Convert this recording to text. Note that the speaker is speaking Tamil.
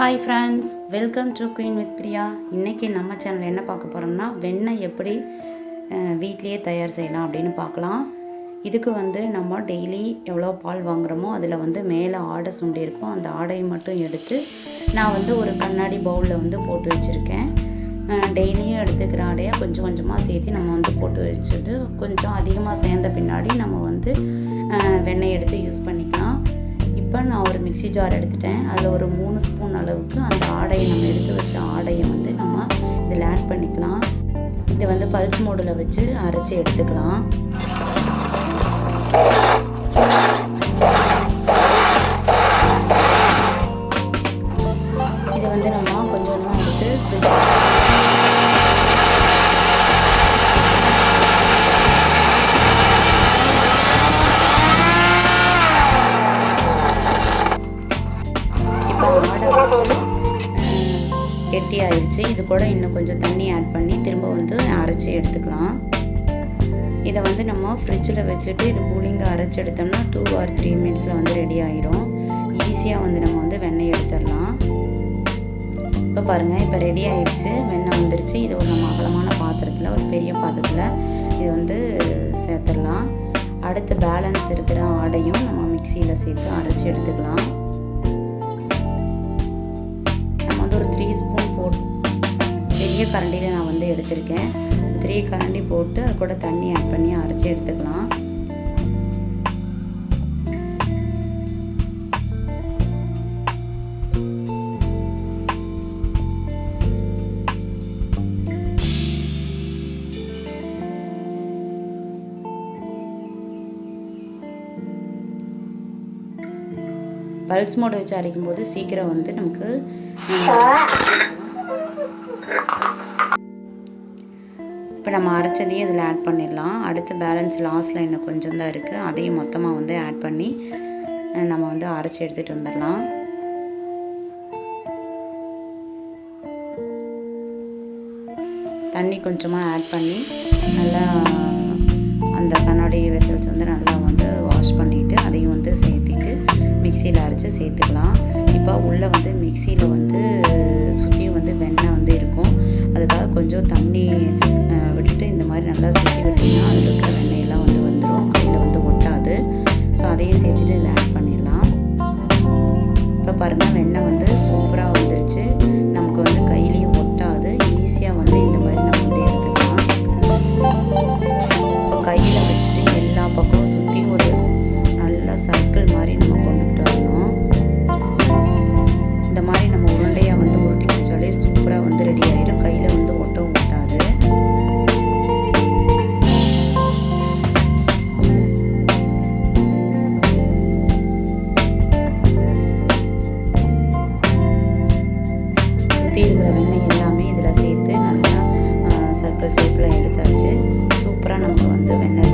Hi friends welcome to queen with Priya இன்றைக்கி நம்ம சேனல் என்ன பார்க்க போகிறோம்னா வெண்ணெய் எப்படி வீட்லேயே தயார் செய்யலாம் அப்படின்னு பார்க்கலாம். இதுக்கு வந்து நம்ம டெய்லி எவ்வளோ பால் வாங்குறோமோ அதில் வந்து மேலே ஆடை சுண்டி இருக்கும். அந்த ஆடையை மட்டும் எடுத்து நான் வந்து ஒரு கண்ணாடி பவுலில் வந்து போட்டு வச்சுருக்கேன். டெய்லியும் எடுத்துக்கிற ஆடையை கொஞ்சம் கொஞ்சமாக சேர்த்து நம்ம வந்து போட்டு வச்சுட்டு கொஞ்சம் அதிகமாக சேர்ந்த பின்னாடி நம்ம வந்து வெண்ணெய் எடுத்து யூஸ் பண்ணிக்கலாம். இப்போ நான் ஒரு மிக்ஸி ஜார் எடுத்துட்டேன். அதில் ஒரு மூணு ஸ்பூன் அளவுக்கு அந்த ஆடையை நம்ம எடுத்து வச்ச ஆடையை வந்து நம்ம இதில் ஆட் பண்ணிக்கலாம். இதை வந்து பல்ஸ் மோடில் வச்சு அரைச்சி எடுத்துக்கலாம். ஆயிடுச்சு. இது கூட இன்னும் கொஞ்சம் தண்ணி ஆட் பண்ணி திரும்ப வந்து அரைச்சி எடுத்துக்கலாம். இதை வந்து நம்ம ஃப்ரிட்ஜில் வச்சுட்டு இது கூலிங்காக அரைச்சி எடுத்தோம்னா டூ ஆர் த்ரீ மினிட்ஸில் வந்து ரெடி ஆயிரும். ஈஸியாக வந்து நம்ம வந்து வெண்ணெய் எடுத்துடலாம். இப்போ பாருங்கள் இப்போ ரெடி ஆயிடுச்சு. வெண்ணெய் வந்துருச்சு. இது ஒரு நம்ம அகலமான பாத்திரத்தில் ஒரு பெரிய பாத்திரத்தில் இது வந்து சேர்த்துடலாம். அடுத்து பேலன்ஸ் இருக்கிற ஆடையும் நம்ம மிக்சியில் சேர்த்து அரைச்சி எடுத்துக்கலாம். பெரிய கரண்டியில் நான் வந்து எடுத்திருக்கேன். த்ரீ கரண்டி போட்டு அது கூட தண்ணி ஆட் பண்ணி அரைச்சி எடுத்துக்கலாம். பல்ஸ் மோட் வச்சு அரைக்கும் போது சீக்கிரம் வந்து நமக்கு இப்போ நம்ம அரைச்சதையும் இதில் ஆட் பண்ணிடலாம். அடுத்து பேலன்ஸ் லாஸ்ட் இன்னும் கொஞ்சம் தான் இருக்குது அதையும் மொத்தமாக வந்து ஆட் பண்ணி நம்ம வந்து அரைச்சி எடுத்துகிட்டு வந்துடலாம். தண்ணி கொஞ்சமாக ஆட் பண்ணி நல்லா அந்த கண்ணாடி வெசல்ஸ் வந்து நல்லா வந்து வாஷ் பண்ணிவிட்டு அதையும் வந்து சேர்த்திட்டு மிக்சியில் அரைச்சி சேர்த்துக்கலாம். இப்போ உள்ளே வந்து மிக்சியில் வந்து சுற்றியும் வந்து வெண்ணெய் வந்து இருக்கும். அதுக்காக கொஞ்சம் தண்ணி நல்லா சுற்றி விட்டிங்கன்னா அதில் இருக்கிற வெண்ணெயெல்லாம் வந்து வந்துடும் கையில் வந்து ஒட்டாது. ஸோ அதையும் சேர்த்துட்டு இதில் ஆட் பண்ணிடலாம். இப்போ பாருங்கள் வெண்ணெய் வந்து சூப்பராக வந்துருச்சு. இருக்கிற வெண்ணெய் எல்லாமே இதில் சேர்த்து நல்லா சர்க்கிள் ஷேப்பில் எடுத்தாச்சு. சூப்பராக நமக்கு வந்து வெண்ணெய்